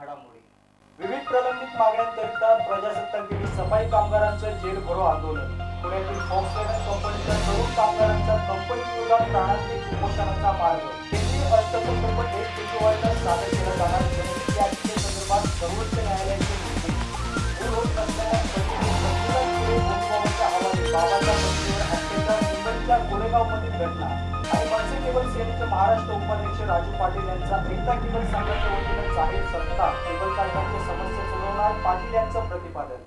घडामोडी विविध प्रलंबित मागण्यांकरिता प्रजासत्ताक दिनी सफाई कामगारांचं जेल भरो आंदोलन. पुण्यातील फॉक्सवॅगन कंपनीच्या तरुण कामगारांचा कंपनी विरोधात प्राणांतिक उपोषणाचा मार्ग. केंद्रीय अर्थसंकल्प एक फेब्रुवारीला सादर केला जाणार. जनहित याचिकेसंदर्भात सर्वोच्च न्यायालयाचे निर्देश. मूळ होत नसलेल्या बाबाच्या पत्नीवर हत्येचा कोरेगावमधील घटना. महाराष्ट्र उपाध्यक्ष राजू पाटील यांचा एकता केबल संघाच्या वतीनं जाहीर सत्ता केबल चालकांची समस्या सोडवणार पाटील यांचं प्रतिपादन.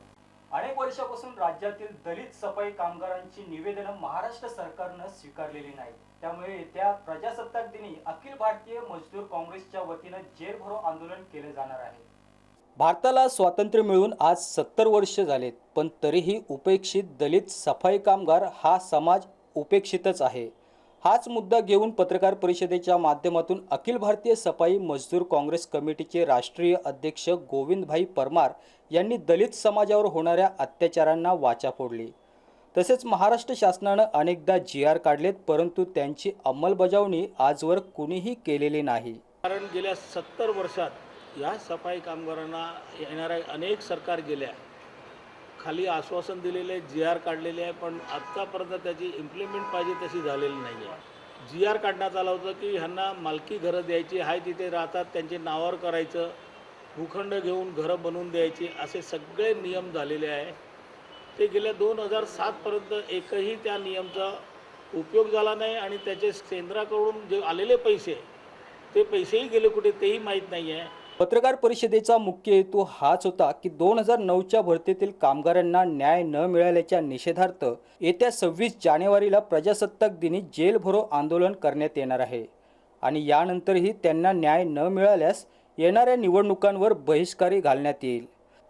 अनेक वर्षापासून राज्यातील दलित सफाई कामगारांची निवेदनं महाराष्ट्र सरकारनं स्वीकारलेली नाही त्यामुळे येत्या प्रजासत्ताक दिनी अखिल भारतीय मजदूर काँग्रेसच्या वतीनं जेरभरो आंदोलन केले जाणार आहे. भारताला स्वातंत्र्य मिळून आज सत्तर वर्ष झालेत पण तरीही उपेक्षित दलित सफाई कामगार हा समाज उपेक्षितच आहे. हाच मुद्दा घेऊन पत्रकार परिषदेच्या माध्यमातून अखिल भारतीय सफाई मजदूर काँग्रेस कमिटीचे राष्ट्रीय अध्यक्ष गोविंदभाई परमार यांनी दलित समाजावर होणाऱ्या अत्याचारांना वाचा फोडली. तसेच महाराष्ट्र शासनानं अनेकदा जी आर काढलेत परंतु त्यांची अंमलबजावणी आजवर कुणीही केलेली नाही. कारण गेल्या सत्तर वर्षात या सफाई कामगारांना येणाऱ्या अनेक सरकार गेल्या. खाली आश्वासन दिलेले जी आर काढलेले आहे पण आत्तापर्यंत त्याची इम्प्लिमेंट पाहिजे तशी झालेली नाही आहे जी आर काढण्यात आलं होतं की ह्यांना मालकी घरं द्यायची आहे तिथे राहतात त्यांचे नावावर करायचं भूखंड घेऊन घरं बनवून द्यायची असे सगळे नियम झालेले आहे. ते गेल्या दोन हजार सातपर्यंत एकही त्या नियमचा उपयोग झाला नाही आणि त्याचे केंद्राकडून जे आलेले पैसे ते पैसेही गेले कुठे तेही माहीत नाही आहे पत्रकार परिषदेचा मुख्य हेतू हाच होता की दोन हजार नऊच्या भरतीतील कामगारांना न्याय न मिळाल्याच्या निषेधार्थ येत्या सव्वीस जानेवारीला प्रजासत्ताक दिनी जेल भरो आंदोलन करण्यात येणार आहे. आणि यानंतरही त्यांना न्याय न मिळाल्यास येणाऱ्या निवडणुकांवर बहिष्कारी घालण्यात येईल.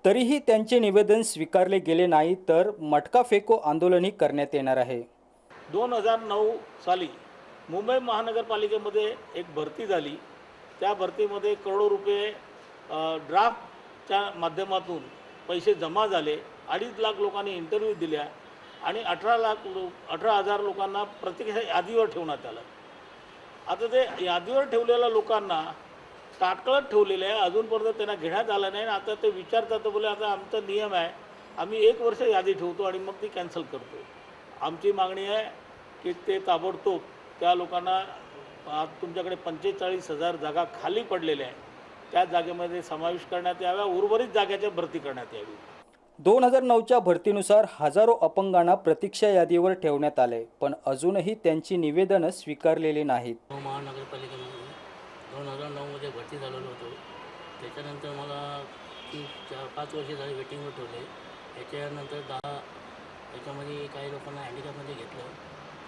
तरीही त्यांचे निवेदन स्वीकारले गेले नाही तर मटका फेको आंदोलनही करण्यात येणार आहे. दोन हजार नऊ साली मुंबई महानगरपालिकेमध्ये एक भरती झाली. त्या भरतीमध्ये करोडो रुपये ड्राफ्टच्या माध्यमातून पैसे जमा झाले. अडीच लाख लोकांनी इंटरव्ह्यू दिल्या आणि अठरा लाख लो अठरा हजार लोकांना प्रत्येक यादीवर ठेवण्यात आलं. आता ते यादीवर ठेवलेल्या लोकांना ताटकळत ठेवलेले आहे. अजूनपर्यंत त्यांना घेण्यात आलं नाही आणि आता ते विचारतात बोले आता आमचा नियम आहे आम्ही एक वर्ष यादी ठेवतो आणि मग ती कॅन्सल करतो आमची मागणी आहे की ते ताबडतोब त्या लोकांना आज तुमच्याकडे पंचेचाळीस हजार जागा खाली पडलेल्या आहे त्या जागेमध्ये समावेश करण्यात याव्या उर्वरित जागेच्या भरती करण्यात यावी. दोन हजार नऊच्या भरतीनुसार हजारो अपंगांना प्रतीक्षा यादीवर ठेवण्यात आले पण अजूनही त्यांची निवेदनं स्वीकारलेली नाहीत. हो महानगरपालिकेमध्ये दोन हजार नऊमध्ये भरती झालेलो होतो. त्याच्यानंतर मला तीन चार पाच वर्षे झाली वेटिंगवर ठेवले. त्याच्यानंतर दहा याच्यामध्ये काही लोकांना हँडिकॅपमध्ये घेतलं.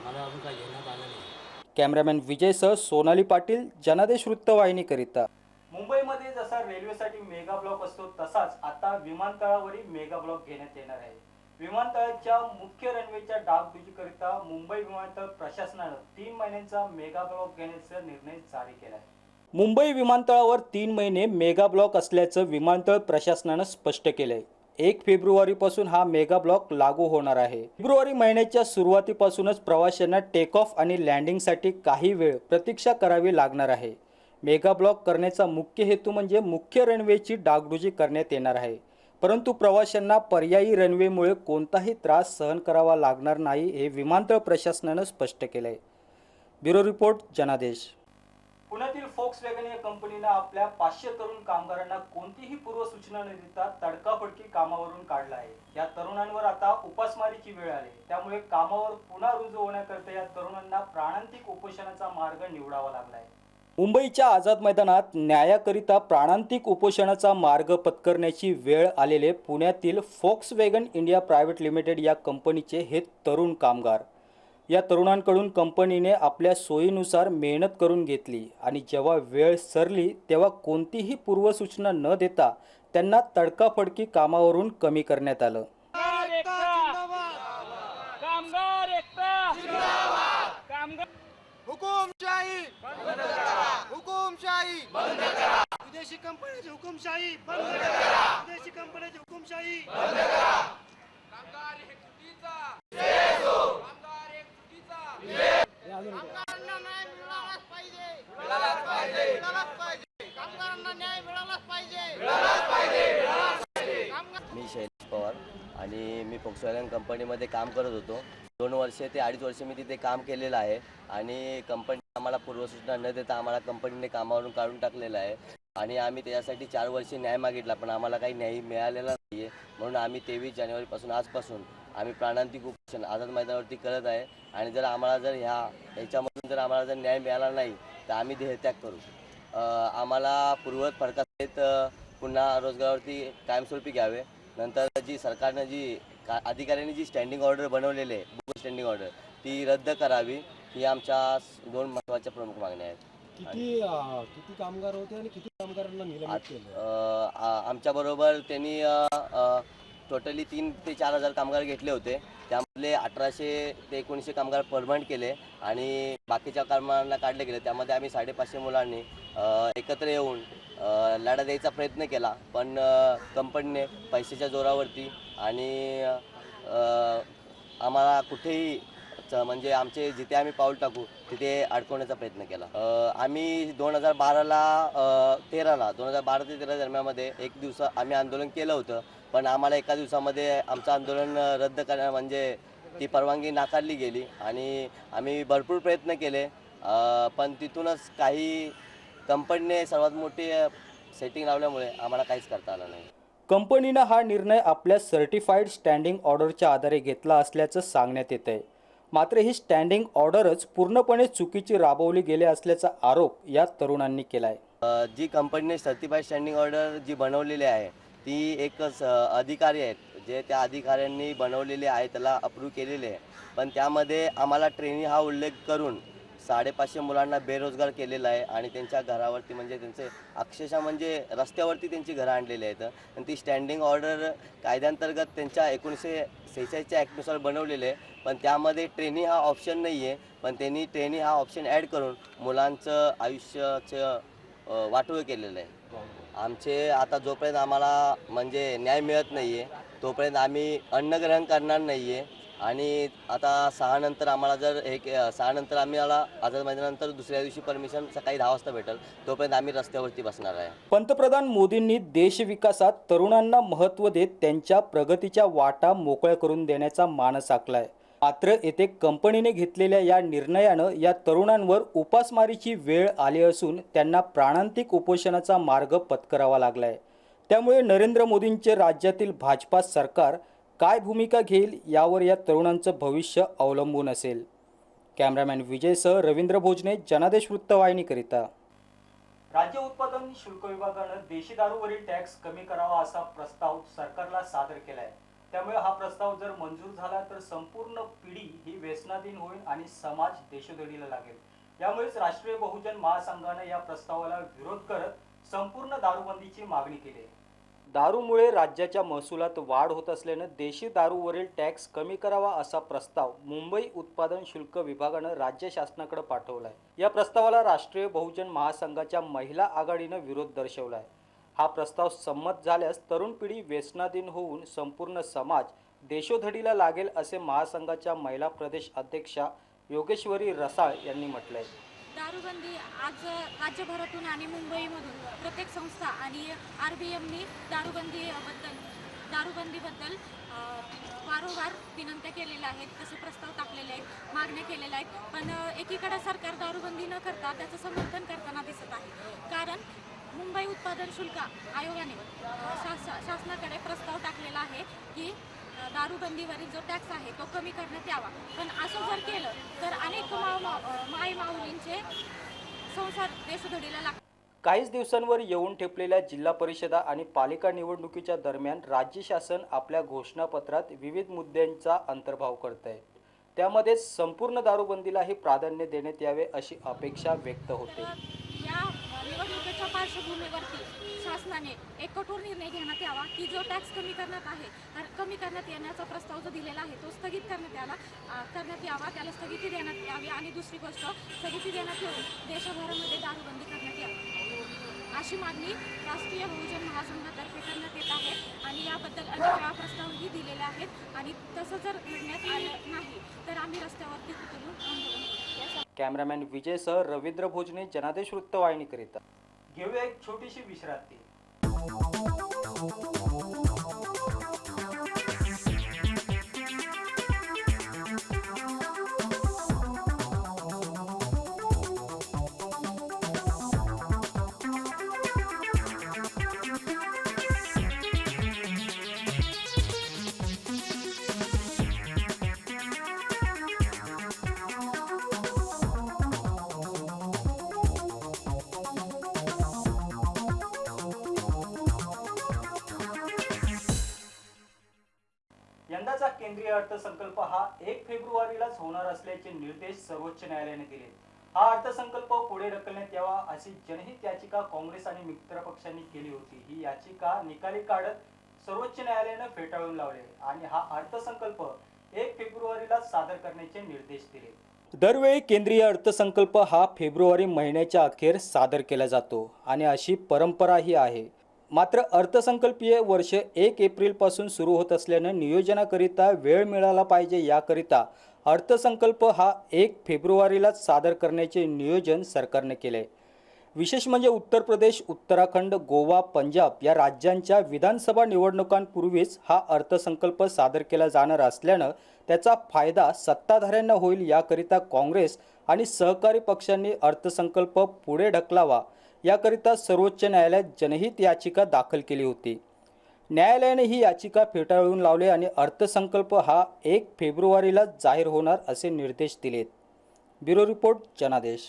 मला अजून काय घेण्यात आलं नाही. कॅमेरामॅन विजयसह सोनाली पाटील जनादेश वृत्तवाहिनीकरिता. मुंबईमध्ये जसा रेल्वेसाठी मेगा ब्लॉक असतो तसाच आता विमानतळावरही मेगा ब्लॉक घेण्यात येणार आहे. विमानतळाच्या मुख्य रनवेच्या डागडुजीकरिता मुंबई विमानतळ प्रशासनानं तीन महिन्यांचा मेगा ब्लॉक घेण्याचा निर्णय जारी केला आहे. मुंबई विमानतळावर तीन महिने मेगा ब्लॉक असल्याचं विमानतळ प्रशासनानं स्पष्ट केलंय. एक फेब्रुवारीपासून हा मेगा ब्लॉक लागू होणार आहे. फेब्रुवारी महिन्याच्या सुरुवातीपासूनच प्रवाशांना टेक ऑफ आणि लँडिंगसाठी काही वेळ प्रतीक्षा करावी लागणार आहे. मेगा ब्लॉक करण्याचा मुख्य हेतू म्हणजे मुख्य रनवेची डागडुजी करण्यात येणार आहे. परंतु प्रवाशांना पर्यायी रनवेमुळे कोणताही त्रास सहन करावा लागणार नाही हे विमानतळ प्रशासनानं स्पष्ट केलं आहे ब्युरो रिपोर्ट जनादेश. पुण्यातील फोक्स वॅगन या कंपनीनं आपल्या पाचशे तरुण कामगारांना कोणतीही पूर्वसूचना न देता तडकाफडकी कामावरून काढला आहे. या तरुणांवर आता उपासमारीची वेळ आली. त्यामुळे कामावर पुन्हा रुजू होण्याकरता या तरुणांना प्राणांतिक उपोषणाचा मार्ग निवडावा लागलाय. मुंबईच्या आझाद मैदानात न्यायाकरिता प्राणांतिक उपोषणाचा मार्ग पत्करण्याची वेळ आलेले पुण्यातील Volkswagen India private limited या कंपनीचे हे तरुण कामगार. या तरुणांकडून कंपनीने आपल्या सोयीनुसार मेहनत करून घेतली आणि जेव्हा वेळ सरली तेव्हा कोणतीही पूर्वसूचना न देता त्यांना तडकाफडकी कामावरून कमी करण्यात आलं. कामगार एकता कामगार एकता कामगार हुकुमशाही हुकुमशाही विदेशी कंपन्याची हुकुमशाही. बंद करा विदेशी कंपन्याची हुकुमशाही मी शैलेश पवार आणि मी फोक्सवॅगन कंपनीमध्ये काम करत होतो. दोन वर्षे ते अडीच वर्ष मी तिथे काम केलेलं आहे आणि कंपनी आम्हाला पूर्वसूचना न देता आम्हाला कंपनीने कामावरून काढून टाकलेलं आहे. आणि आम्ही त्याच्यासाठी चार वर्षे न्याय मागितला पण आम्हाला काही न्याय मिळालेला नाही आहे म्हणून आम्ही तेवीस जानेवारीपासून आजपासून आम्ही प्राणांतिक उपोषण आझाद मैदानावरती करत आहे. आणि जर आम्हाला जर ह्या ह्याच्यामधून जर आम्हाला जर न्याय मिळाला नाही तर आम्ही देहत्याग करू. आम्हाला पूर्वत फडकासहित पुन्हा रोजगारावरती कायमस्वरूपी घ्यावे. नंतर जी सरकारनं जी का अधिकाऱ्यांनी जी स्टँडिंग ऑर्डर बनवलेली आहे बुक स्टँडिंग ऑर्डर ती रद्द करावी ही आमच्या दोन महत्त्वाच्या प्रमुख मागण्या आहेत. किती किती कामगार होते आणि किती कामगारांना निलंबित केलं आमच्याबरोबर त्यांनी टोटली तीन ते चार हजार कामगार घेतले होते. त्यामधले अठराशे ते एकोणीसशे कामगार परमनंट केले आणि बाकीच्या कामांना काढले गेले. त्यामध्ये आम्ही साडेपाचशे मुलांनी एकत्र येऊन लढा द्यायचा प्रयत्न केला. पण कंपनीने पैशाच्या जोरावरती आणि आम्हाला कुठेही च- म्हणजे आमचे जिथे आम्ही पाऊल टाकू तिथे अडकवण्याचा प्रयत्न केला. आम्ही दोन हजार बाराला तेराला दोन हजार बारा ते तेरा दरम्यामध्ये एक दिवस आम्ही आंदोलन केलं होतं. पण आम्हाला एका दिवसामध्ये आमचं आंदोलन रद्द करणं म्हणजे ती परवानगी नाकारली गेली आणि आम्ही भरपूर प्रयत्न केले. पण तिथूनच काही कंपनीने सर्वात मोठी सेटिंग लावल्यामुळे आम्हाला काहीच करता आलं नाही. कंपनीनं हा निर्णय आपल्या सर्टिफाईड स्टँडिंग ऑर्डरच्या आधारे घेतला असल्याचं सांगण्यात येत आहे मात्र ही स्टँडिंग ऑर्डरच पूर्णपणे चुकीची राबवली गेली असल्याचा आरोप या तरुणांनी केला आहे जी कंपनीने सर्टिफाईड स्टँडिंग ऑर्डर जी बनवलेली आहे ती एक स- अधिकारी आहेत जे त्या अधिकाऱ्यांनी बनवलेले आहे त्याला अप्रूव्ह केलेले आहे. पण त्यामध्ये आम्हाला ट्रेनिंग हा उल्लेख करून साडेपाचशे मुलांना बेरोजगार केलेला आहे आणि त्यांच्या घरावरती म्हणजे त्यांचे अक्षरशः म्हणजे रस्त्यावरती त्यांची घरं आणलेली आहेत. आणि ती स्टँडिंग ऑर्डर कायद्यांतर्गत त्यांच्या एकोणीसशे सेहेचाळीसच्या ॲक्टनुसार बनवलेले आहे. पण त्यामध्ये ट्रेनिंग हा ऑप्शन नाही आहे पण त्यांनी ट्रेनिंग हा ऑप्शन ॲड करून मुलांचं आयुष्याचं वाटोळ वाटोळं केलेलं आहे. आमचे आता जोपर्यंत आम्हाला म्हणजे न्याय मिळत नाही आहे तोपर्यंत आम्ही अन्नग्रहण करणार नाही आहे आणि आता सहानंतर आम्हाला जर एक सहानंतर आम्हाला आम्ही आझाद मैदानानंतर दुसऱ्या दिवशी परमिशन सकाळी दहा वाजता भेटेल तोपर्यंत आम्ही रस्त्यावरती बसणार आहे. पंतप्रधान मोदींनी देशविकासात तरुणांना महत्त्व देत त्यांच्या प्रगतीच्या वाटा मोकळ्या करून देण्याचा मानस आखलाय मात्र येथे कंपनीने घेतलेल्या या निर्णयानं या तरुणांवर उपासमारीची वेळ आली असून त्यांना प्राणांतिक उपोषणाचा मार्ग पत्करावा लागलाय. त्यामुळे नरेंद्र मोदींचे राज्यातील भाजपा सरकार काय भूमिका घेईल यावर या तरुणांचं भविष्य अवलंबून असेल. कॅमेरामॅन विजयसह रवींद्र भोजने जनादेश वृत्तवाहिनीकरिता. राज्य उत्पादन शुल्क विभागानं देशी दारूवरील टॅक्स कमी करावा असा प्रस्ताव सरकारला सादर केला आहे त्यामुळे हा प्रस्ताव जर मंजूर झाला तर संपूर्ण पिढी ही व्यसनाधीन होईल आणि समाज देशोधडीला लागेल. यामुळेच राष्ट्रीय बहुजन महासंघानं या प्रस्तावाला विरोध करत संपूर्ण दारूबंदीची मागणी केली आहे. दारूमुळे राज्याच्या महसुलात वाढ होत असल्यानं देशी दारूवरील टॅक्स कमी करावा असा प्रस्ताव मुंबई उत्पादन शुल्क विभागानं राज्य शासनाकडे पाठवलाय. या प्रस्तावाला राष्ट्रीय बहुजन महासंघाच्या महिला आघाडीनं विरोध दर्शवलाय. हा प्रस्ताव संमत झाल्यास तरुण पिढी व्यसनाधीन होऊन संपूर्ण समाज देशोधडीला लागेल असे महासंघाच्या महिला प्रदेश अध्यक्षा योगेश्वरी रसाळ यांनी म्हटलंय. दारूबंदी आज राज्यभरातून आणि मुंबईमधून प्रत्येक संस्था आणि आर बी एमनी दारूबंदीबद्दल दारूबंदीबद्दल वारंवार विनंत्या केलेल्या आहेत तसे प्रस्ताव टाकलेले आहेत मागण्या केलेल्या आहेत. पण एकीकडे सरकार दारूबंदी न करता त्याचं समर्थन करताना दिसत आहे. कारण मुंबई उत्पादन शुल्क आयोगाने शास शासनाकडे प्रस्ताव टाकलेला आहे की दारूबंदीवरील जो टॅक्स आहे तो कमी करण्यात यावा. पण असं जर केलं तर अनेक माई माऊलींचे संसार देशोधडीला लागतात काहीच दिवसांवर येऊन ठेपलेल्या जिल्हा परिषदा आणि पालिका निवडणुकीच्या दरम्यान राज्य शासन आपल्या घोषणापत्रात विविध मुद्द्यांचा अंतर्भाव करत आहे त्यामध्ये संपूर्ण दारूबंदीलाही प्राधान्य देण्यात यावे अशी अपेक्षा व्यक्त होते. या पार्श्वभूमीवरती शासनाने एक कठोर निर्णय घेण्यात यावा की जो टॅक्स कमी करण्यात आहे तर कमी करण्यात येण्याचा प्रस्ताव जो दिलेला आहे तो स्थगित करण्यात यावा करण्यात यावा त्याला स्थगिती देण्यात यावी आणि दुसरी गोष्ट स्थगिती देण्यात येऊन देशभरामध्ये दारूबंदी करण्यात यावी अशी मागणी राष्ट्रीय बहुजन महासंघातर्फे करण्यात येत आहे आणि याबद्दल अनेक वेळा प्रस्तावही दिलेले आहेत आणि तसं जर घडण्यात आलं नाही तर आम्ही रस्त्यावरती उतरून आंदोलन करू. कॅमेरामॅन विजयसह रवींद्र भोजने जनादेश वृत्तवाहिनीकरिता घेऊया एक छोटीशी विश्रांती. होणार असल्याचे निर्देश सर्वोच्च न्यायालयाने दिले. हा अर्थसंकल्प पुढे ढकलण्यात यावा अशी जनहित याचिका काँग्रेस आणि मित्र पक्षांनी केली होती. ही याचिका निकाली काढत सर्वोच्च न्यायालयानं फेटाळून लावले आणि हा अर्थसंकल्प एक फेब्रुवारीला सादर करण्याचे निर्देश दिले. दरवेळी केंद्रीय अर्थसंकल्प हा फेब्रुवारी महिन्याच्या अखेर सादर केला जातो आणि अशी परंपराही आहे. मात्र अर्थसंकल्पीय वर्ष एक एप्रिलपासून सुरू होत असल्यानं नियोजनाकरिता वेळ मिळाला पाहिजे याकरिता अर्थसंकल्प हा एक फेब्रुवारीलाच सादर करण्याचे नियोजन सरकारने केले. आहे विशेष म्हणजे उत्तर प्रदेश उत्तराखंड गोवा पंजाब या राज्यांच्या विधानसभा निवडणुकांपूर्वीच हा अर्थसंकल्प सादर केला जाणार असल्यानं त्याचा फायदा सत्ताधाऱ्यांना होईल याकरिता काँग्रेस आणि सहकारी पक्षांनी अर्थसंकल्प पुढे ढकलावा याकरिता सर्वोच्च न्यायालयात जनहित याचिका दाखल केली होती. न्यायालयाने ही याचिका फेटाळून लावली आणि अर्थसंकल्प हा एक फेब्रुवारीला जाहीर होणार असे निर्देश दिलेत. ब्युरो रिपोर्ट जनादेश.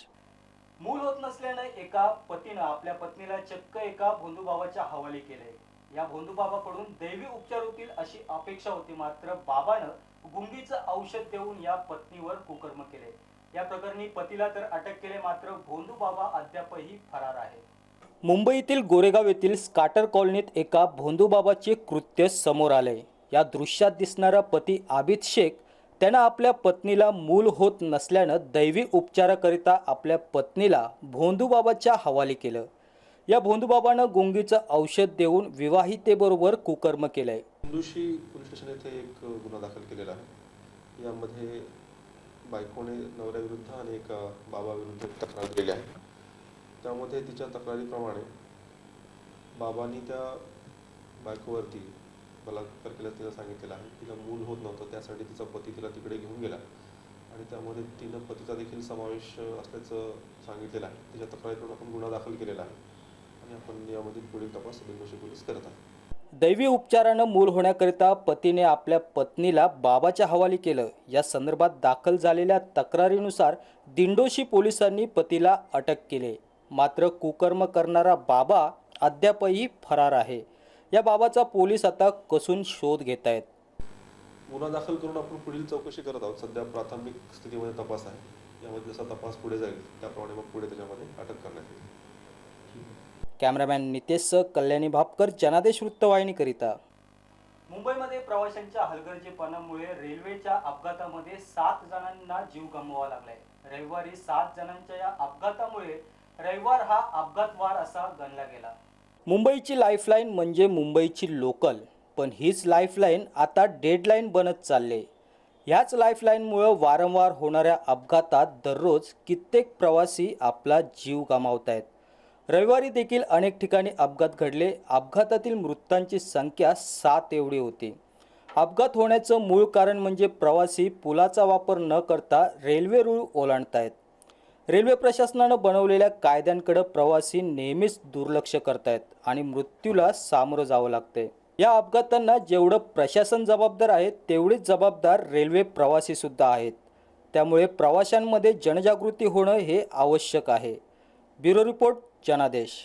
मूल होत नसल्याने एका पतीनं आपल्या पत्नीला चक्क एका भोंदूबाबाच्या हवाली केले. या भोंदूबाबाकडून दैवी उपचार होतील अशी अपेक्षा होती मात्र बाबानं गुंगीचं औषध देऊन या पत्नीवर कुकर्म केले. या प्रकरणी पतीला तर अटक केले मात्र भोंदूबाबा अद्यापही फरार आहे मुंबईतील गोरेगाव येथील स्काटर कॉलनीत एका भोंदूबाबाचे कृत्य समोर आले. या दृश्यात दिसणारा पती आबिद शेख त्यानं आपल्या पत्नीला मूल होत नसल्यानं दैवी उपचाराकरिता आपल्या पत्नीला भोंदूबाबाच्या हवाली केलं. या भोंदूबाबानं गुंगीचं औषध देऊन विवाहितेबरोबर कुकर्म केलंय. इंदुशी पोलीस स्टेशन येथे एक गुन्हा दाखल केलेला आहे. यामध्ये बायकोने नवऱ्याविरुद्ध आणि एका बाबाविरुद्ध तक्रार केली आहे. त्यामध्ये तिच्या तक्रारीप्रमाणे बाबांनी त्या बायकोवरती बलात्कार केल्याचं तिला सांगितलेलं आहे. तिला मूल होत नव्हतं त्यासाठी तिचा पती तिला तिकडे घेऊन गेला. आणि त्यामध्ये तिनं पतीचा देखील समावेश असल्याचं सांगितलेलं आहे. तिच्या तक्रारीकडून आपण गुन्हा दाखल केलेला आहे. आणि आपण यामधील पुढील तपास दिग्दोषी पोलीस करत आहे. दैवी उपचारानं मूल होण्याकरिता पतीने आपल्या पत्नीला बाबाच्या हवाली केलं. या संदर्भात दाखल झालेल्या तक्रारीनुसार दिंडोशी पोलिसांनी पतीला अटक केली. मात्र कुकर्म करणारा बाबा अद्यापही फरार आहे. या बाबाचा पोलीस आता कसून शोध घेत आहेत गुन्हा दाखल करून आपण पुढील चौकशी करत आहोत. सध्या प्राथमिक स्थितीमध्ये तपास आहे. यामध्ये जसा तपास पुढे जाईल त्याप्रमाणे मग पुढे त्याच्यामध्ये अटक करण्यात येईल. कॅमेरामॅन नितेशसह कल्याणी भापकर जनादेश वृत्तवाहिनीकरिता. मुंबईमध्ये प्रवाशांच्या हलगर्जीपणामुळे रेल्वेच्या अपघातामध्ये सात जणांना जीव गमवावा लागलाय. रविवारी सात जणांच्या या अपघातामुळे रविवार हा अपघातवार असा गणला गेला. मुंबईची लाईफलाईन म्हणजे मुंबईची लोकल पण हीच लाईफलाईन आता डेडलाईन बनत चालले. ह्याच लाईफलाईनमुळं वारंवार होणाऱ्या अपघातात दररोज कित्येक प्रवासी आपला जीव गमावत आहेत रविवारी देखील अनेक ठिकाणी अपघात घडले. अपघातातील मृतांची संख्या सात एवढी होती. अपघात होण्याचं मूळ कारण म्हणजे प्रवासी पुलाचा वापर न करता रेल्वे रूळ ओलांडतायत. रेल्वे प्रशासनानं बनवलेल्या कायद्यांकडे प्रवासी नेहमीच दुर्लक्ष करतायत आणि मृत्यूला सामोरं जावं लागते या अपघातांना जेवढं प्रशासन जबाबदार आहे तेवढीच जबाबदार रेल्वे प्रवासी सुद्धा आहेत. त्यामुळे प्रवाशांमध्ये जनजागृती होणं हे आवश्यक आहे. ब्युरो रिपोर्ट जनादेश.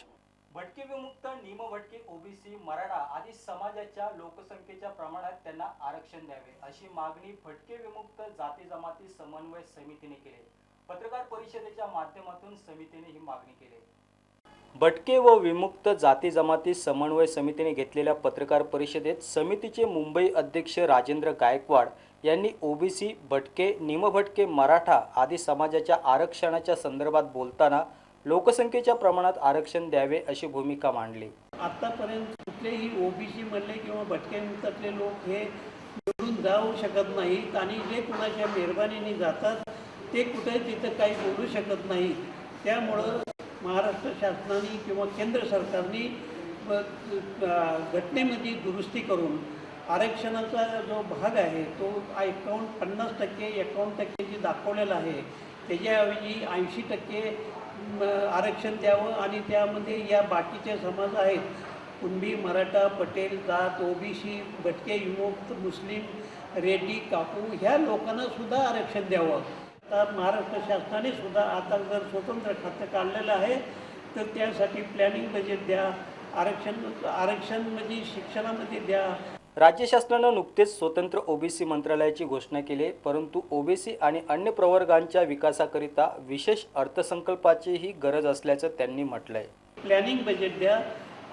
भटके विमुक्त निम भटके ओबीसी मराठा आदी समाजाच्या लोकसंख्येच्या प्रमाणात त्यांना आरक्षण द्यावे अशी मागणी भटके विमुक्त जाती जमाती समन्वय समितीने केली. पत्रकार परिषदेच्या माध्यमातून समितीने ही मागणी केली. भटके व विमुक्त जाती जमाती समन्वय समितीने घेतलेल्या पत्रकार परिषदेत समितीचे मुंबई अध्यक्ष राजेंद्र गायकवाड यांनी ओबीसी भटके निमभटके मराठा आदी समाजाच्या आरक्षणाच्या संदर्भात बोलताना लोकसंख्येच्या प्रमाणात आरक्षण द्यावे अशी भूमिका मांडली. आत्तापर्यंत कुठलेही ओबीसी मधले किंवा भटक्या विमुक्तातले लोक हे निवडून जाऊ शकत नाहीत आणि जे कुणाच्या मेहरबानीने जातात ते कुठे तिथं काही बोलू शकत नाही. त्यामुळं महाराष्ट्र शासनाने किंवा केंद्र सरकारने घटनेमध्ये दुरुस्ती करून आरक्षणाचा जो भाग आहे तो एकावन्न पन्नास टक्के एकावन्न टक्के जे दाखवलेला आहे त्याच्याऐवजी ऐंशी टक्के आरक्षण द्यावं आणि त्यामध्ये या बाकीचे समाज आहेत. कुणबी मराठा पटेल जात ओबीसी भटके युवक मुस्लिम रेड्डी काकू ह्या लोकांना सुद्धा आरक्षण द्यावं. आता महाराष्ट्र शासनाने सुद्धा आता जर स्वतंत्र खातं काढलेलं आहे तर त्यासाठी प्लॅनिंग बजेट द्या आरक्षण आरक्षण म्हणजे शिक्षणामध्ये द्या. राज्य शासनानं नुकतेच स्वतंत्र ओबीसी मंत्रालयाची घोषणा केली आहे परंतु ओबीसी आणि अन्य प्रवर्गांच्या विकासाकरिता विशेष अर्थसंकल्पाचीही गरज असल्याचं त्यांनी म्हटलं आहे प्लॅनिंग बजेट द्या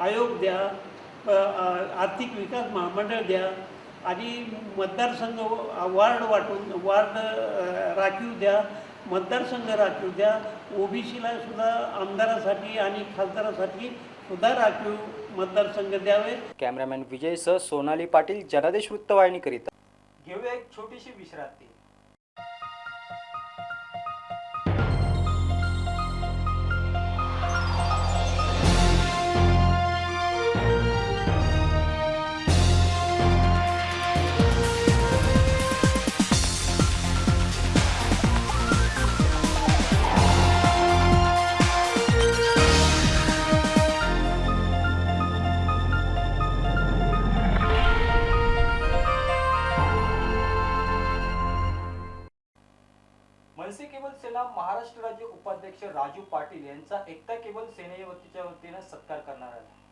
आयोग द्या आर्थिक विकास महामंडळ द्या आणि मतदारसंघ वार्ड वाटून वार्ड राखीव द्या मतदारसंघ राखीव द्या ओबीसीला सुद्धा आमदारासाठी आणि खासदारासाठी सुद्धा राखीव मतदारसंघ द्यावे. कॅमेरामॅन विजयसह सोनाली पाटील जनादेश वृत्तवाहिनीकरिता. घेऊया एक छोटीशी विश्रांती. राजू पाटील यांचा एकटा केवळ सेनेच्या वतीनं सत्कार करणार आहे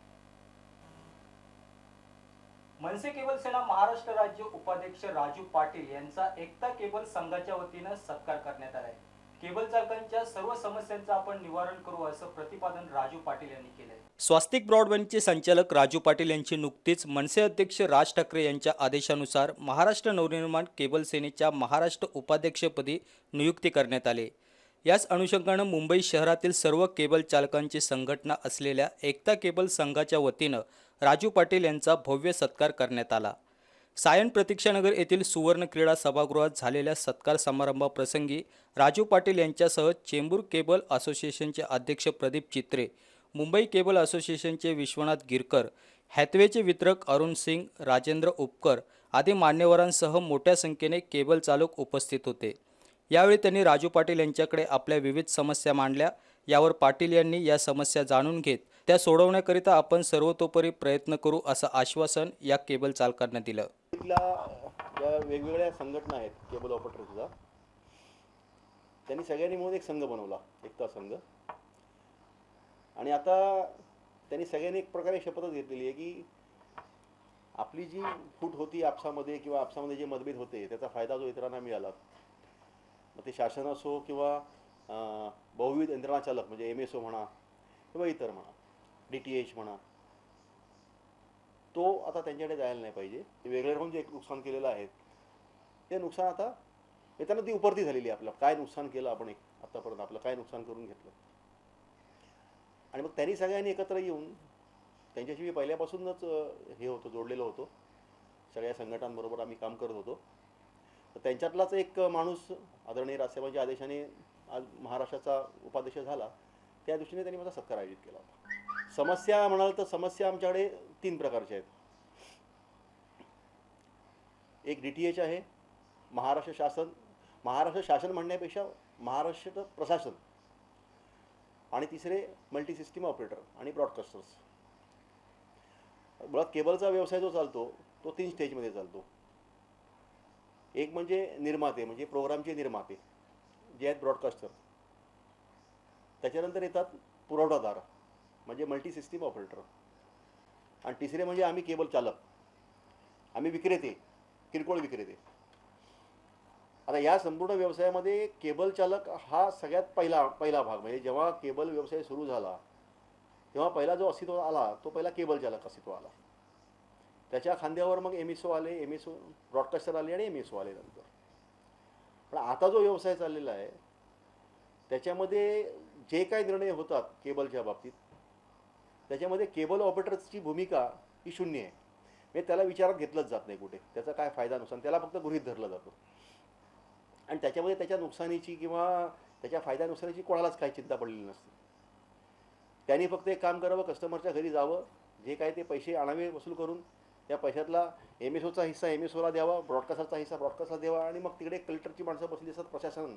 मनसे केबल सेना महाराष्ट्र राज्य उपाध्यक्ष राजू पाटील यांचा एकता केबल संघाच्या वतीनं सत्कार करण्यात आलाय. केबल चालकांच्या सर्व समस्यांचं आपण निवारण करू असं प्रतिपादन राजू पाटील यांनी केलंय. स्वास्तिक ब्रॉडबँडचे संचालक राजू पाटील यांची नुकतीच मनसे अध्यक्ष राज ठाकरे यांच्या आदेशानुसार महाराष्ट्र नवनिर्माण केबल सेनेच्या महाराष्ट्र उपाध्यक्षपदी नियुक्ती करण्यात आली. याच अनुषंगानं मुंबई शहरातील सर्व केबल चालकांची संघटना असलेल्या एकता केबल संघाच्या वतीनं राजू पाटील यांचा भव्य सत्कार करण्यात आला. सायन प्रतीक्षानगर येथील सुवर्ण क्रीडा सभागृहात झालेल्या सत्कार समारंभाप्रसंगी राजू पाटील यांच्यासह चेंबूर केबल असोसिएशनचे अध्यक्ष प्रदीप चित्रे मुंबई केबल असोसिएशनचे विश्वनाथ गिरकर हॅथवेचे वितरक अरुण सिंग राजेंद्र उपकर आदी मान्यवरांसह मोठ्या संख्येने केबल चालक उपस्थित होते. यावेळी त्यांनी राजू पाटील यांच्याकडे आपल्या विविध समस्या मांडल्या. यावर पाटील यांनी या समस्या जाणून घेत त्या सोडवण्याकरिता आपण सर्वतोपरी प्रयत्न करू असं आश्वासन या केबल चालकांना दिलं. ज्या वेगवेगळ्या संघटना आहेत केबल ऑपरेटरसुद्धा त्यांनी सगळ्यांनी मिळून एक संघ बनवला एकता संघ. आणि आता त्यांनी सगळ्यांनी एक प्रकारे शपथच घेतलेली आहे की आपली जी फूट होती आपसामध्ये किंवा आपसामध्ये जे मतभेद होते त्याचा फायदा जो इतरांना मिळाला मग ते शासन असो किंवा बहुविध यंत्रणाचालक म्हणजे एम एस ओ म्हणा किंवा इतर म्हणा डी टी एच म्हणा तो आता त्यांच्याकडे जायला नाही पाहिजे. ते वेगळे राहून जे एक नुकसान केलेलं आहे ते नुकसान आता येताना ती उपरती झालेली आहे आपलं काय नुकसान केलं आपण एक आत्तापर्यंत आपलं काय नुकसान करून घेतलं? आणि मग त्यांनी सगळ्यांनी एकत्र येऊन त्यांच्याशी मी पहिल्यापासूनच हे होतो जोडलेलो होतो. सगळ्या संघटनांबरोबर आम्ही काम करत होतो. तर त्यांच्यातलाच एक माणूस आदरणीय राजसाहेबांच्या आदेशाने आज महाराष्ट्राचा उपाध्यक्ष झाला. त्या दृष्टीने त्यांनी माझा सत्कार आयोजित केला होता. समस्या म्हणाल तर समस्या आमच्याकडे तीन प्रकारच्या आहेत. एक डी टी एच आहे महाराष्ट्र शासन महाराष्ट्र शासन म्हणण्यापेक्षा महाराष्ट्र प्रशासन आणि तिसरे मल्टी सिस्टीम ऑपरेटर आणि ब्रॉडकास्टर्स मुळात केबलचा व्यवसाय जो चालतो तो तीन स्टेजमध्ये चालतो. एक म्हणजे निर्माते म्हणजे प्रोग्रामचे निर्माते जे आहेत ब्रॉडकास्टर. त्याच्यानंतर येतात पुरवठादार म्हणजे मल्टी सिस्टीम ऑपरेटर. आणि तिसरे म्हणजे आम्ही केबल चालक. आम्ही विक्रेते किरकोळ विक्रेते. आता या संपूर्ण व्यवसायामध्ये केबल चालक हा सगळ्यात पहिला पहिला भाग. म्हणजे जेव्हा केबल व्यवसाय सुरू झाला तेव्हा पहिला जो अस्तित्व आला तो पहिला केबल चालक अस्तित्व आला. त्याच्या खांद्यावर मग एम एस ओ आले एम एस ओ ब्रॉडकास्टर आले आणि एम एस ओ आले नंतर. पण आता जो व्यवसाय चाललेला आहे त्याच्यामध्ये जे काही निर्णय होतात केबलच्या बाबतीत त्याच्यामध्ये केबल ऑपरेटर्सची भूमिका ही शून्य आहे. म्हणजे त्याला विचारात घेतलंच जात नाही कुठे. त्याचा काय फायदा नुकसान? त्याला फक्त गृहित धरलं जातो. आणि त्याच्यामध्ये त्याच्या नुकसानीची किंवा त्याच्या फायद्या नुकसानीची कोणालाच काही चिंता पडलेली नसते. त्यांनी फक्त एक काम करावं कस्टमरच्या घरी जावं जे काय ते पैसे आणावे वसूल करून त्या पैशातला एम एस ओचा हिस्सा एम एस ओला द्यावा ब्रॉडकास्टरचा हिस्सा ब्रॉडकास्टला द्यावा आणि मग तिकडे कलेक्टरची माणसं बसली असतात प्रशासन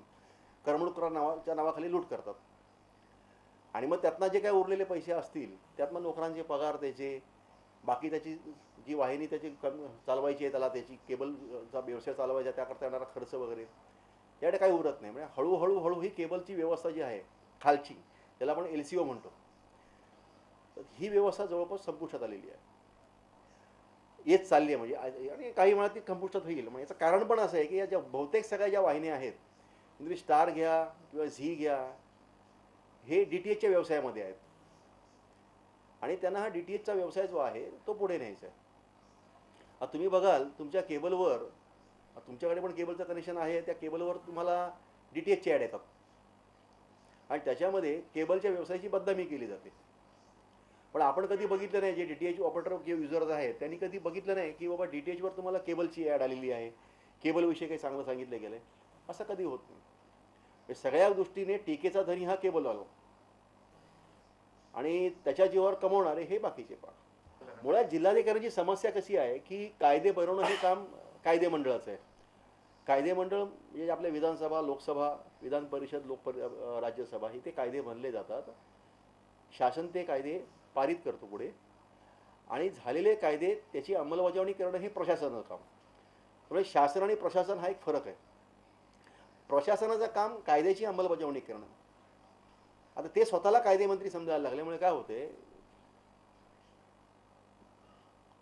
करमणूकरा नावाच्या नावाखाली लूट करतात. आणि मग त्यातनं जे काय उरलेले पैसे असतील त्यात मग नोकरांचे पगार त्याचे बाकी त्याची जी वाहिनी त्याची कम चालवायची आहे त्याला त्याची केबलचा व्यवसाय चालवायचा त्याकरता येणारा खर्च वगैरे याकडे काही उरत नाही. म्हणजे हळूहळू हळू ही केबलची व्यवस्था जी आहे खालची त्याला आपण एल सी ओ म्हणतो. ही व्यवस्था जवळपास संपुष्टात आलेली आहे. येत चालली आहे. म्हणजे आणि काही वेळात ती कंपुष्टात होईल. म्हणजे याचं कारण पण असं आहे की या ज्या बहुतेक सगळ्या ज्या वाहिन्या आहेत तुम्ही स्टार घ्या किंवा झी घ्या हे डी टी एचच्या व्यवसायामध्ये आहेत. आणि त्यांना हा डी टी एचचा व्यवसाय जो आहे तो पुढे न्यायचा आहे. आता तुम्ही बघाल तुमच्या केबलवर तुमच्याकडे पण केबलचं कनेक्शन आहे त्या केबलवर तुम्हाला डी टी एचचे ॲड येतात. आणि त्याच्यामध्ये केबलच्या व्यवसायाची बदनामी केली जाते. पण आपण कधी बघितलं नाही जे डी टी एच ऑपरेटर किंवा युजर्स आहेत त्यांनी कधी बघितलं नाही की बाबा डी टी एचवर तुम्हाला केबलची ॲड आलेली आहे. केबलविषयी काही चांगलं सांगितलं गेलं आहे असं कधी होत नाही. सगळ्या दृष्टीने टीकेचा धनी हा केबल आलो आणि त्याच्या जीवावर कमवणारे हे बाकीचे पण. मुळात जिल्हाधिकाऱ्यांची समस्या कशी आहे की कायदे बनवणं हे काम कायदे मंडळाचं आहे. कायदे मंडळ म्हणजे आपल्या विधानसभा लोकसभा विधान परिषद लोकपरि राज्यसभा हे ते कायदे बनले जातात. शासन ते कायदे पारित करतो पुढे. आणि झालेले कायदे त्याची अंमलबजावणी करणं हे प्रशासनाचं काम. त्यामुळे शासन आणि प्रशासन हा एक फरक आहे. प्रशासनाचं काम कायद्याची अंमलबजावणी करणं. आता ते स्वतःला कायदेमंत्री समजायला लागल्यामुळे काय होते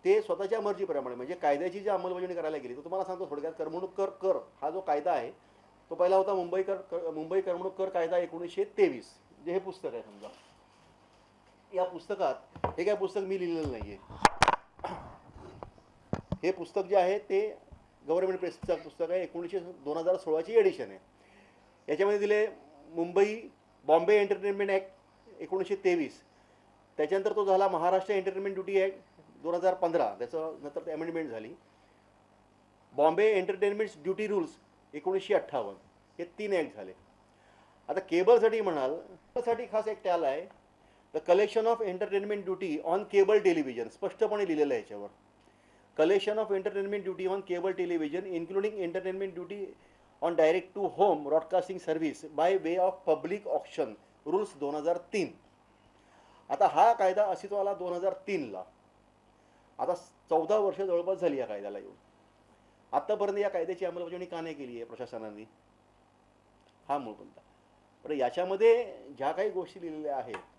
ते स्वतःच्या मर्जीप्रमाणे म्हणजे कायद्याची जी अंमलबजावणी करायला गेली तर तुम्हाला सांगतो थोडक्यात करमणूक कर कर हा जो कायदा आहे तो पहिला होता मुंबई कर कर- मुंबई करमणूक कर कायदा एकोणीसशे तेवीस. जे हे पुस्तक आहे समजा. या पुस्तकात हे काय पुस्तक मी लिहिलेलं नाही आहे हे पुस्तक जे आहे ते गव्हर्नमेंट प्रेसचं पुस्तक आहे एकोणीसशे दोन हजार सोळाची एडिशन आहे. याच्यामध्ये दिले मुंबई बॉम्बे एंटरटेनमेंट ॲक्ट एकोणीसशे तेवीस. त्याच्यानंतर तो झाला महाराष्ट्र एंटरटेनमेंट ड्युटी ॲक्ट दोन हजार पंधरा. त्याचं नंतर अमेंडमेंट झाली. बॉम्बे एंटरटेनमेंट ड्युटी रूल्स एकोणीसशे अठ्ठावन्न. हे तीन ॲक्ट झाले. आता केबलसाठी म्हणाल साठी खास एक टॅल आहे. The collection of entertainment duty on cable television स्पष्टपणे लिहिलेलं आहे याच्यावर. Collection of entertainment duty on cable television including entertainment duty on direct to home broadcasting service by way of public option rules दोन हजार तीन. आता हा कायदा अस्तित्वाला दोन हजार तीनला. आता चौदा वर्ष जवळपास झाली या कायद्याला येऊन. आत्तापर्यंत या कायद्याची अंमलबजावणी का नाही केली आहे प्रशासनाने? हा मूळ मुद्दा. पण याच्यामध्ये ज्या काही गोष्टी लिहिलेल्या आहेत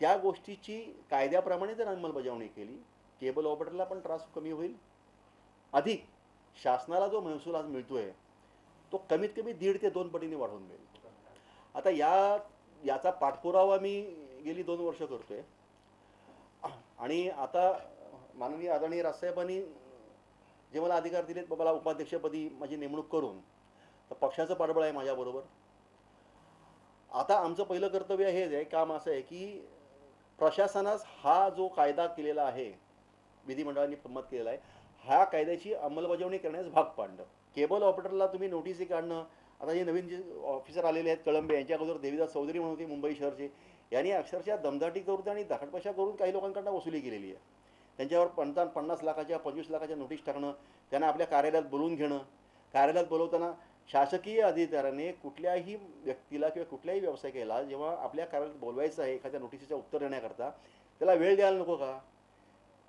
त्या गोष्टीची कायद्याप्रमाणे जर अंमलबजावणी केली केबल ऑपरेटरला पण त्रास कमी होईल. अधिक शासनाला जो महसूल आज मिळतो आहे तो कमीत कमी दीड ते दोन पटीने वाढवून मिळेल आता या याचा पाठपुरावा मी गेली दोन वर्ष करतो आहे आणि आता माननीय आदरणीय राजसाहेबांनी जे मला अधिकार दिलेत मला उपाध्यक्षपदी माझी नेमणूक करून तर पक्षाचं पाठबळ आहे माझ्याबरोबर. आता आमचं पहिलं कर्तव्य हेच आहे काम असं आहे की प्रशासनास हा जो कायदा केलेला आहे विधिमंडळाने संमत केलेला आहे ह्या कायद्याची अंमलबजावणी करण्यास भाग पाडणं. केबल ऑपरेटरला तुम्ही नोटीसी काढणं आता जे नवीन जे ऑफिसर आलेले आहेत कळंबे यांच्या अगोदर देवीदास चौधरी म्हणून होते मुंबई शहरचे. यांनी अक्षरशः दमदाटी करून आणि दाखटपशा करून काही लोकांकडनं वसुली केलेली आहे. त्यांच्यावर पन्नास पन्नास लाखाच्या पंचवीस लाखाच्या नोटीस टाकणं त्यांना आपल्या कार्यालयात बोलवून घेणं. कार्यालयात बोलवताना शासकीय अधिकाऱ्याने कुठल्याही व्यक्तीला किंवा कुठल्याही व्यावसायिकाला जेव्हा आपल्या कार्यालयात बोलवायचं आहे एखाद्या नोटिसीचं उत्तर देण्याकरता त्याला वेळ द्यायला नको का?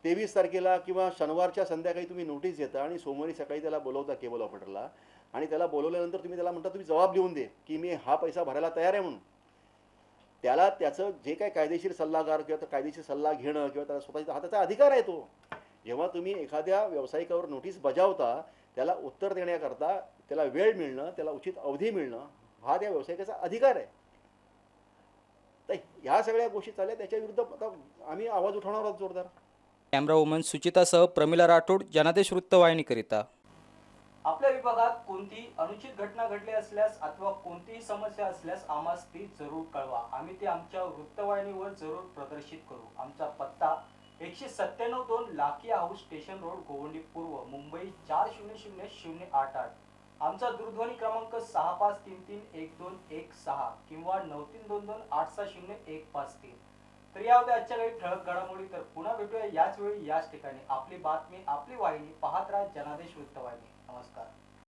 तेवीस तारखेला किंवा शनिवारच्या संध्याकाळी तुम्ही नोटीस देता आणि सोमवारी सकाळी त्याला बोलवता केबल ऑपरेटरला आणि त्याला बोलवल्यानंतर तुम्ही त्याला म्हणता तुम्ही जबाब लिहून दे की मी हा पैसा भरायला तयार आहे म्हणून. त्याला त्याचं जे काही कायदेशीर सल्लागार किंवा कायदेशीर सल्ला घेणं किंवा त्याला स्वतःचा हा त्याचा अधिकार आहे तो. जेव्हा तुम्ही एखाद्या व्यावसायिकावर नोटीस बजावता त्याला उत्तर देण्याकरता त्याला वेळ मिळणं त्याला उचित अवधी मिळणं हा त्या व्यावसायिकाचा अधिकार आहे. तर ह्या सगळ्या गोष्टी चालल्या त्याच्या विरुद्ध आता आम्ही आवाज उठवणार आहोत जोरदार. कॅमेरा वुमन सुचितासह प्रमिला राठोड जनादेश वृत्तवाहिनीकरिता. आपल्या विभागात कोणती अनुचित घटना घडली असल्यास अथवा कोणतीही समस्या असल्यास आम्हास ती जरूर कळवा. आम्ही ती आमच्या वृत्तवाहिनीवर जरूर प्रदर्शित करू. आमचा पत्ता एकशे सत्त्याण्णव दोन lucky house station road Govandi पूर्व मुंबई चार शून्य शून्य शून्य आठ आठ. आमचा दूरध्वनी क्रमांक सहा पाच तीन तीन एक दोन एक सहा किंवा नऊ तीन दोन दोन आठ सहा शून्य एक पाच तीन. तर या होत्या आजच्या काही ठळक घडामोडी. तर पुन्हा भेटूया याच वेळी याच ठिकाणी. आपली बातमी आपली वाहिनी पाहत राहा जनादेश वृत्तवाहिनी. नमस्कार.